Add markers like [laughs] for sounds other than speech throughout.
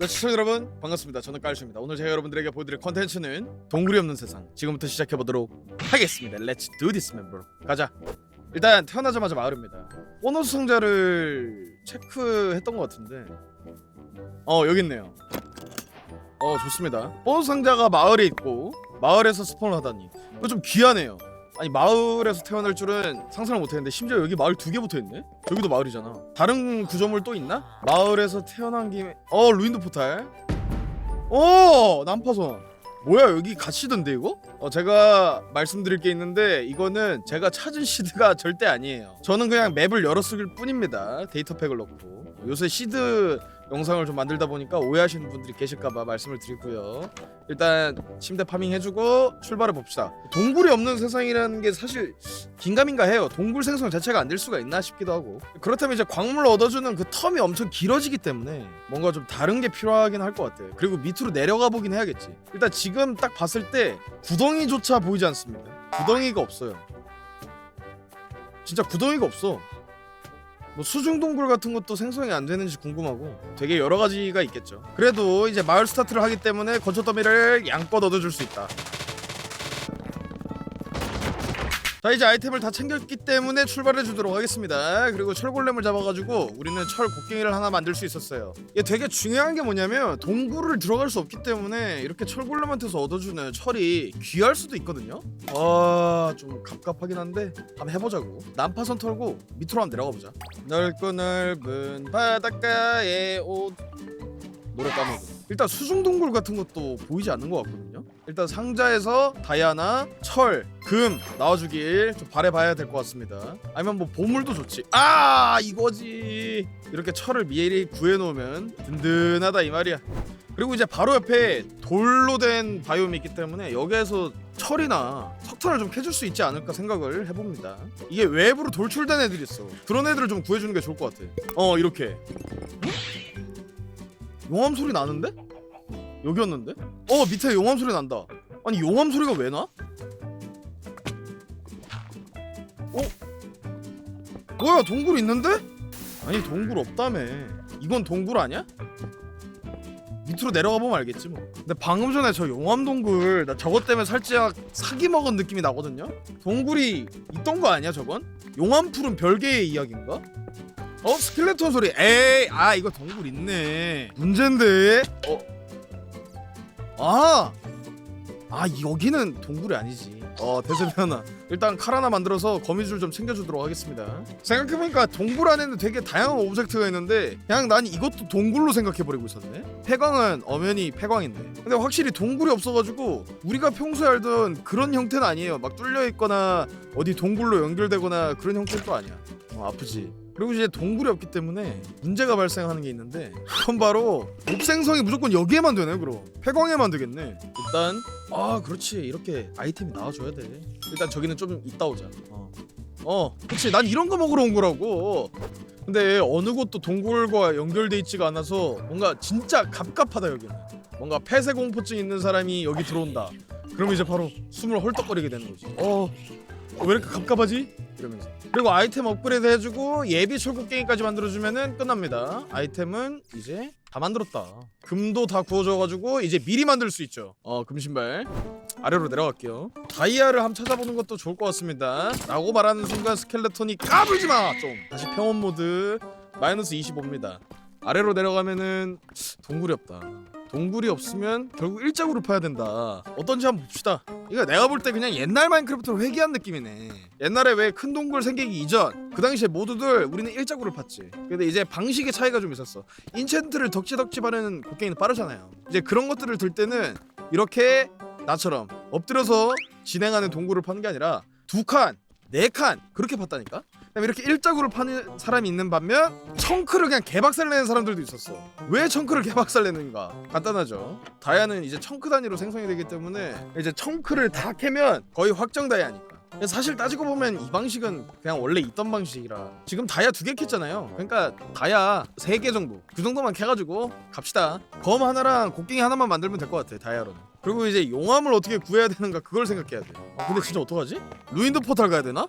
네, 시청자 여러분 반갑습니다. 저는 깔슈입니다. 오늘 제가 여러분들에게 보여드릴 컨텐츠는 동굴이 없는 세상. 지금부터 시작해 보도록 하겠습니다. Let's do this, man, bro. 가자. 일단 태어나자마자 마을입니다. 보너스 상자를 체크했던 것 같은데, 어 여기 있네요. 어 좋습니다. 보너스 상자가 마을에 있고 마을에서 스폰을 하다니 이거 좀 귀하네요. 아니 마을에서 태어날 줄은 상상을 못했는데 심지어 여기 마을 두 개 붙어있네? 여기도 마을이잖아 다른 구조물 또 있나? 마을에서 태어난 김에 어 루인드 포탈 어 난파선 뭐야 여기 갓시드인데 이거? 어 제가 말씀드릴 게 있는데 이거는 제가 찾은 시드가 [laughs] 절대 아니에요 저는 그냥 맵을 열었을 뿐입니다 데이터팩을 넣고 요새 시드 영상을 좀 만들다 보니까 오해하시는 분들이 계실까봐 말씀을 드리고요 일단 침대 파밍 해주고 출발해 봅시다. 동굴이 없는 세상이라는 게 사실 긴가민가 해요. 동굴 생성 자체가 안 될 수가 있나 싶기도 하고. 그렇다면 이제 광물 얻어주는 그 텀이 엄청 길어지기 때문에 뭔가 좀 다른 게 필요하긴 할 것 같아요. 그리고 밑으로 내려가 보긴 해야겠지. 일단 지금 딱 봤을 때 구덩이조차 보이지 않습니다. 구덩이가 없어요. 진짜 구덩이가 없어. 뭐 수중 동굴 같은 것도 생성이 안 되는지 궁금하고 되게 여러 가지가 있겠죠. 그래도 이제 마을 스타트를 하기 때문에 건초 더미를 양껏 얻어줄 수 있다. 자 이제 아이템을 다 챙겼기 때문에 출발해 주도록 하겠습니다. 그리고 철골렘을 잡아가지고 우리는 철 곡괭이를 하나 만들 수 있었어요. 이게 되게 중요한 게 뭐냐면 동굴을 들어갈 수 없기 때문에 이렇게 철골렘한테서 얻어주는 철이 귀할 수도 있거든요. 아좀 갑갑하긴 한데 한번 해보자고. 난파선 털고 밑으로 한번 내려가 보자. 넓고 넓은 바닷가에 옷 노래 까먹고 일단 수중 동굴 같은 것도 보이지 않는 것 같거든요. 일단 상자에서 다이아나, 철, 금 나와주길 좀 바래봐야 될 것 같습니다. 아니면 뭐 보물도 좋지. 아 이거지. 이렇게 철을 미리 구해놓으면 든든하다 이 말이야. 그리고 이제 바로 옆에 돌로 된 바이옴이 있기 때문에 여기에서 철이나 석탄을 좀 캐줄 수 있지 않을까 생각을 해봅니다. 이게 외부로 돌출된 애들이 있어. 그런 애들을 좀 구해주는 게 좋을 것 같아. 어 이렇게. 용암 소리 나는데? 여기였는데? 어 밑에 용암 소리 난다. 아니 용암 소리가 왜 나? 어? 뭐야 동굴 있는데? 아니 동굴 없다며. 이건 동굴 아니야? 밑으로 내려가 보면 알겠지 뭐. 근데 방금 전에 저 용암 동굴 나 저것 때문에 살짝 사기 먹은 느낌이 나거든요. 동굴이 있던 거 아니야 저건? 용암 풀은 별개의 이야기인가? 어? 스켈레톤 소리. 에이 아 이거 동굴 있네. 문제인데? 어? 어아! 아 여기는 동굴이 아니지. 어 대세변화. 일단 칼 하나 만들어서 거미줄 좀 챙겨주도록 하겠습니다. 생각해보니까 동굴 안에는 되게 다양한 오브젝트가 있는데 그냥 난 이것도 동굴로 생각해버리고 있었네. 폐광은 엄연히 폐광인데. 근데 확실히 동굴이 없어가지고 우리가 평소에 알던 그런 형태는 아니에요. 막 뚫려있거나 어디 동굴로 연결되거나 그런 형태는 또 아니야. 어, 아프지 그리고 이제 동굴이 없기 때문에 문제가 발생하는 게 있는데 그건 바로 몹생성이 무조건 여기에만 되네 그럼. 폐광에만 되겠네. 일단 아 그렇지. 이렇게 아이템이 나와줘야 돼. 일단 저기는 좀 이따 오자. 어, 어 그치. 난 이런 거 먹으러 온 거라고. 근데 어느 곳도 동굴과 연결돼 있지가 않아서 뭔가 진짜 갑갑하다 여기는. 뭔가 폐쇄 공포증 있는 사람이 여기 들어온다. 그럼 이제 바로 숨을 헐떡거리게 되는 거지. 어, 어, 왜 이렇게 갑갑하지? 이러면서. 그리고 아이템 업그레이드 해주고 예비 철곡갱이까지 만들어주면은 끝납니다. 아이템은 이제 다 만들었다. 금도 다 구워져가지고 이제 미리 만들 수 있죠. 어 금신발 아래로 내려갈게요. 다이아를 한번 찾아보는 것도 좋을 것 같습니다. 라고 말하는 순간 스켈레톤이 까불지마! 좀. 다시 평온 모드 마이너스 25입니다 아래로 내려가면은 동굴이 없다. 동굴이 없으면 결국 일자구를 파야 된다. 어떤지 한번 봅시다. 이거 내가 볼 때 그냥 옛날 마인크래프트를 회귀한 느낌이네. 옛날에 왜 큰 동굴 생기기 이전 그 당시에 모두들 우리는 일자구를 팠지. 근데 이제 방식의 차이가 좀 있었어. 인챈트를 덕지덕지 바르는 곡괭이는 빠르잖아요. 이제 그런 것들을 들 때는 이렇게 나처럼 엎드려서 진행하는 동굴을 파는 게 아니라 두 칸, 네 칸 그렇게 팠다니까 이렇게 일자구를 파는 사람이 있는 반면 청크를 그냥 개박살 내는 사람들도 있었어. 왜 청크를 개박살 내는가? 간단하죠. 다이아는 이제 청크 단위로 생성이 되기 때문에 이제 청크를 다 캐면 거의 확정 다이아니까. 사실 따지고 보면 이 방식은 그냥 원래 있던 방식이라 지금 다이아 두 개 캤잖아요. 그러니까 다이아 세 개 정도. 그 정도만 캐가지고 갑시다. 검 하나랑 곡괭이 하나만 만들면 될 것 같아 다이아로는. 그리고 이제 용암을 어떻게 구해야 되는가 그걸 생각해야 돼. 아, 근데 진짜 어떡하지? 루인드 포탈 가야 되나?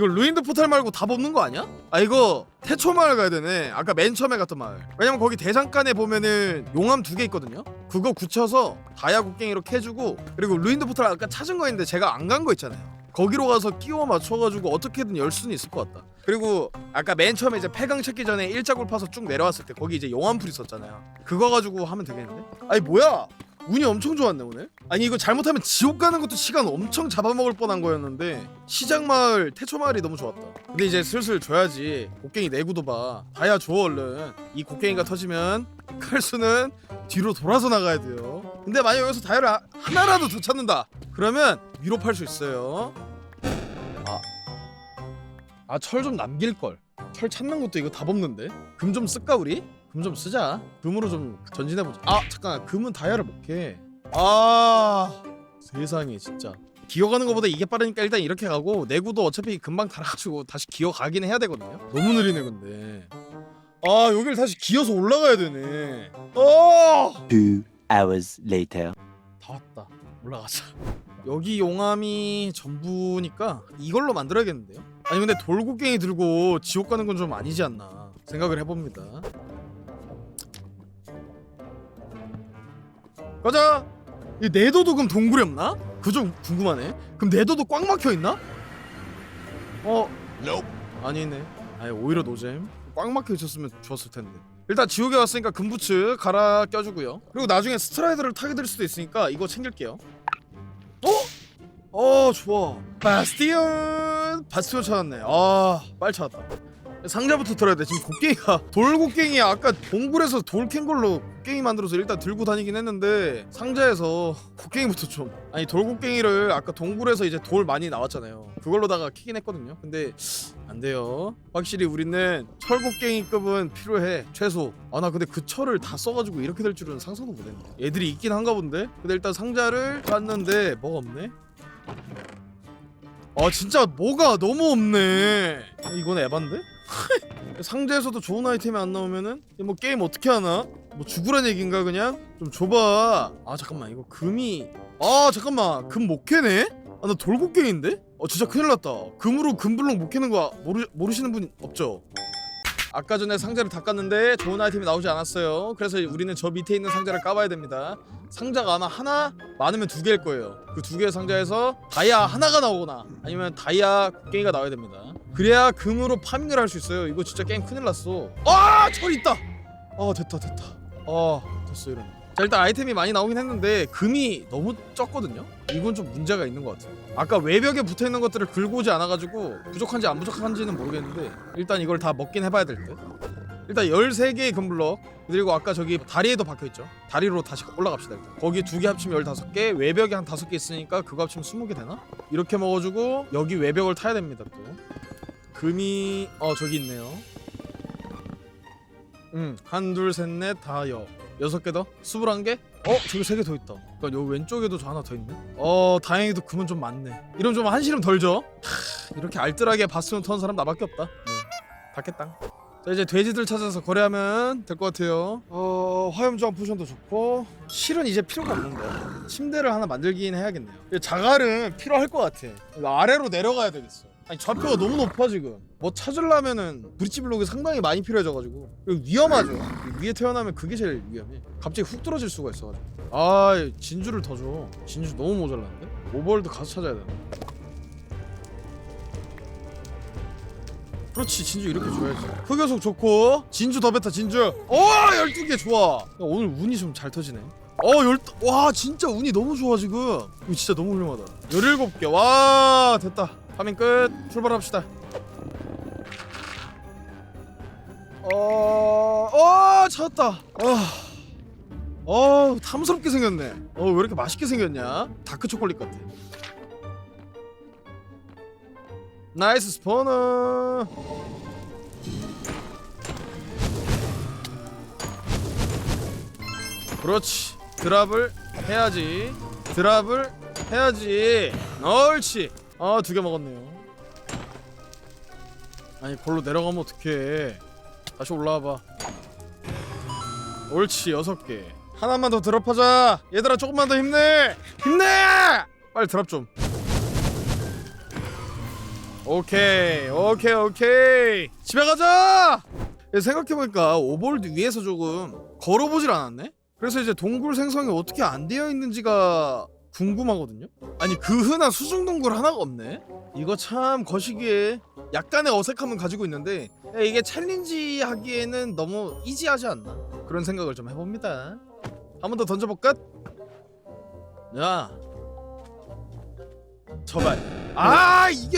이거 루인드 포탈 말고 답 없는 거 아니야? 아 이거 태초 마을 가야 되네. 아까 맨 처음에 갔던 마을. 왜냐면 거기 대장간에 보면은 용암 두 개 있거든요? 그거 굳혀서 다이아 곡괭이로 캐주고 그리고 루인드 포탈 아까 찾은 거 있는데 제가 안 간 거 있잖아요. 거기로 가서 끼워 맞춰가지고 어떻게든 열 수는 있을 것 같다. 그리고 아까 맨 처음에 이제 폐강 찾기 전에 일자굴 파서 쭉 내려왔을 때 거기 이제 용암풀 있었잖아요. 그거 가지고 하면 되겠는데? 아니 뭐야 운이 엄청 좋았네 오늘. 아니 이거 잘못하면 지옥 가는 것도 시간 엄청 잡아먹을 뻔한 거였는데 시장 마을 태초 마을이 너무 좋았다. 근데 이제 슬슬 줘야지. 곡괭이 내구도 봐. 다이아 줘 얼른. 이 곡괭이가 터지면 칼수는 뒤로 돌아서 나가야 돼요. 근데 만약 여기서 다이아를 하- 하나라도 더 찾는다. 그러면 위로 팔 수 있어요. 아철 좀 남길 걸 철 찾는 것도 이거 답 없는데? 금 좀 쓸까 우리? 금 좀 쓰자. 금으로 좀 전진해보자. 아 잠깐. 금은 다이아를 못캐. 아. 세상에 진짜. 기어가는 것보다 이게 빠르니까 일단 이렇게 가고 내구도 어차피 금방 달아가지고 다시 기어가긴 해야 되거든요. 너무 느리네 근데. 아 여길 다시 기어서 올라가야 되네. 어! Two hours later. 다 왔다. 올라가자. 여기 용암이 전부니까 이걸로 만들어야겠는데요? 아니 근데 돌고갱이 들고 지옥 가는 건 좀 아니지 않나 생각을 해봅니다 가자. 이 내도도 그럼 동굴이 없나? 그 좀 궁금하네. 그럼 내도도 꽉 막혀 있나? 어? 아니네. 아니 오히려 노잼. 꽉 막혀 있었으면 좋았을 텐데. 일단 지옥에 왔으니까 금부츠 갈아 껴주고요. 그리고 나중에 스트라이더를 타게 될 수도 있으니까 이거 챙길게요. 어? 어 좋아. 바스티온! 바스티온 찾았네. 아 빨리 찾았다 상자부터 털어야 돼. 지금 곡괭이가 [laughs] 돌곡괭이 아까 동굴에서 돌 캔 걸로 곡괭이 만들어서 일단 들고 다니긴 했는데 상자에서 곡괭이부터 좀 아니 돌곡괭이를 아까 동굴에서 이제 돌 많이 나왔잖아요. 그걸로다가 키긴 했거든요. 근데 안 돼요. 확실히 우리는 철곡괭이급은 필요해. 최소. 아 나 근데 그 철을 다 써가지고 이렇게 될 줄은 상상도 못했네 애들이 있긴 한가 본데? 근데 일단 상자를 봤는데 뭐가 없네? 아 진짜 뭐가 너무 없네. 이건 에반데? [laughs] 상자에서도 좋은 아이템이 안 나오면은 이뭐 게임 어떻게 하나? 뭐 죽으란 얘긴가 그냥? 좀 줘봐 아 잠깐만 이거 금이 아 잠깐만 금 못 캐네? 아 나 돌곡갱인데? 어 진짜 큰일 났다 금으로 금블록 못 캐는 거 모르, 모르시는 분 없죠? 아까 전에 상자를 닦았는데 좋은 아이템이 나오지 않았어요 그래서 우리는 저 밑에 있는 상자를 까봐야 됩니다 상자가 아마 하나 많으면 두 개일 거예요 그 두 개의 상자에서 다이아 하나가 나오거나 아니면 다이아 곡괭이가 나와야 됩니다 그래야 금으로 파밍을 할 수 있어요. 이거 진짜 게임 큰일 났어. 아철 있다! 아 됐다 됐다. 아 됐어 이런 자 일단 아이템이 많이 나오긴 했는데 금이 너무 적거든요? 이건 좀 문제가 있는 것 같아요. 아까 외벽에 붙어있는 것들을 긁고 오지 않아가지고 부족한지 안 부족한지는 모르겠는데 일단 이걸 다 먹긴 해봐야 될듯. 일단 13개의 금블럭 그리고 아까 저기 다리에도 박혀있죠? 다리로 다시 올라갑시다 일단. 거기 두 개 합치면 15개 외벽에 한 5개 있으니까 그거 합치면 20개 되나? 이렇게 먹어주고 여기 외벽을 타야 됩니다 또 금이 어 저기 있네요. 음, 응한둘 셋 넷 다 여. 여섯 개 더? 스물한 개? 어 저기 세 개 더 있다. 그니까 여기 왼쪽에도 저 하나 더 있네? 어 다행히도 금은 좀 많네. 이러면 좀 한시름 덜죠? 하, 이렇게 알뜰하게 바스온 터는 사람 나밖에 없다. 네. 닫겠다 자 이제 돼지들 찾아서 거래하면 될 것 같아요. 어 화염저항 포션도 좋고 실은 이제 필요가 없는데 침대를 하나 만들긴 해야겠네요. 이 자갈은 필요할 것 같아. 아래로 내려가야 되겠어 아니 좌표가 너무 높아 지금. 뭐 찾으려면은 브릿지 블록이 상당히 많이 필요해져가지고. 위험하죠. 위에 태어나면 그게 제일 위험해. 갑자기 훅 떨어질 수가 있어가지고. 아 진주를 더 줘. 진주 너무 모자란데? 오버월드 가서 찾아야 되나? 그렇지 진주 이렇게 줘야지. 흑요석 좋고. 진주 더 베타 진주. 어 12개 좋아. 야, 오늘 운이 좀 잘 터지네. 어 열... 와 진짜 운이 너무 좋아 지금. 이거 진짜 너무 훌륭하다. 17개. 와 됐다 파밍 끝. 출발합시다. 어... 어 찾았다. 어... 어 탐스럽게 생겼네. 어 왜 이렇게 맛있게 생겼냐? 다크 초콜릿 같아. 나이스 스포너. 그렇지. 드랍을 해야지. 드랍을 해야지. 옳지 아 두 개 먹었네요. 아니 걸로 내려가면 어떡해. 다시 올라와봐. 옳지 여섯 개. 하나만 더 드랍하자. 얘들아 조금만 더 힘내! 힘내! 빨리 드랍 좀. 오케이 오케이 오케이. 집에 가자! 예, 생각해보니까 오버월드 위에서 조금 걸어보질 않았네? 그래서 이제 동굴 생성이 어떻게 안 되어 있는지가 궁금하거든요? 아니 그 흔한 수중 동굴 하나가 없네. 이거 참 거시기에 약간의 어색함은 가지고 있는데 야, 이게 챌린지 하기에는 너무 이지하지 않나? 그런 생각을 좀 해봅니다. 한 번 더 던져볼까? 야 저발. 아 이게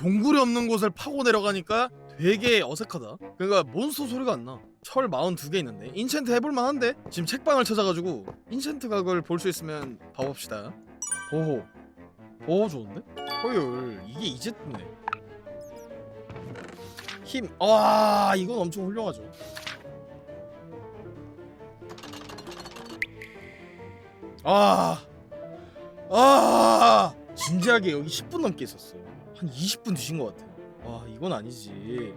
동굴이 없는 곳을 파고 내려가니까 되게 어색하다. 그러니까 몬스터 소리가 안나철 42개 있는데. 인챈트 해볼만 한데? 지금 책방을 찾아가지고 인챈트 각을 볼 수 있으면 봐봅시다. 보호. 보호 좋은데? 효율 이게 이제 뜨네. 힘와 이건 엄청 훌륭하죠. 아, 아, 진지하게 여기 10분 넘게 있었어. 한 20분 드신 것 같아. 와, 이건 아니지.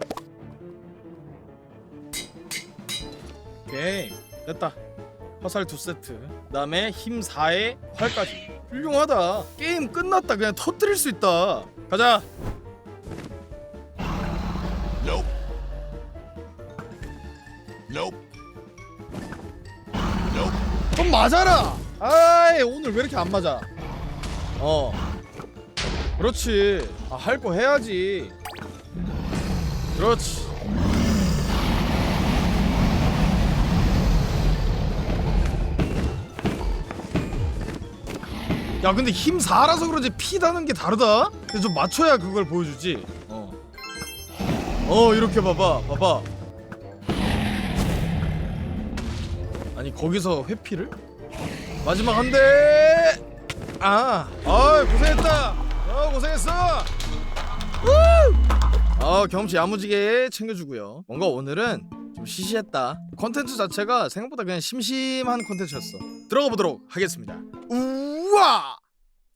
오케이, 됐다. 화살 두 세트. 그 다음에 힘 4에 활까지. 훌륭하다. 게임 끝났다. 그냥 터뜨릴 수 있다. 가자. Nope. Nope. Nope. 좀 맞아라. 아이 오늘 왜 이렇게 안 맞아? 어. 그렇지. 아, 할 거 해야지. 그렇지. 야 근데 힘 4라서 그런지 피 다는 게 다르다? 근데 좀 맞춰야 그걸 보여주지 어. 어 이렇게 봐봐 봐봐 아니 거기서 회피를? 마지막 한 대. 아, 아 고생했다. 아 고생했어. 우! 아 경험치 야무지게 챙겨주고요. 뭔가 오늘은 좀 시시했다. 컨텐츠 자체가 생각보다 그냥 심심한 컨텐츠였어. 들어가 보도록 하겠습니다. 우와!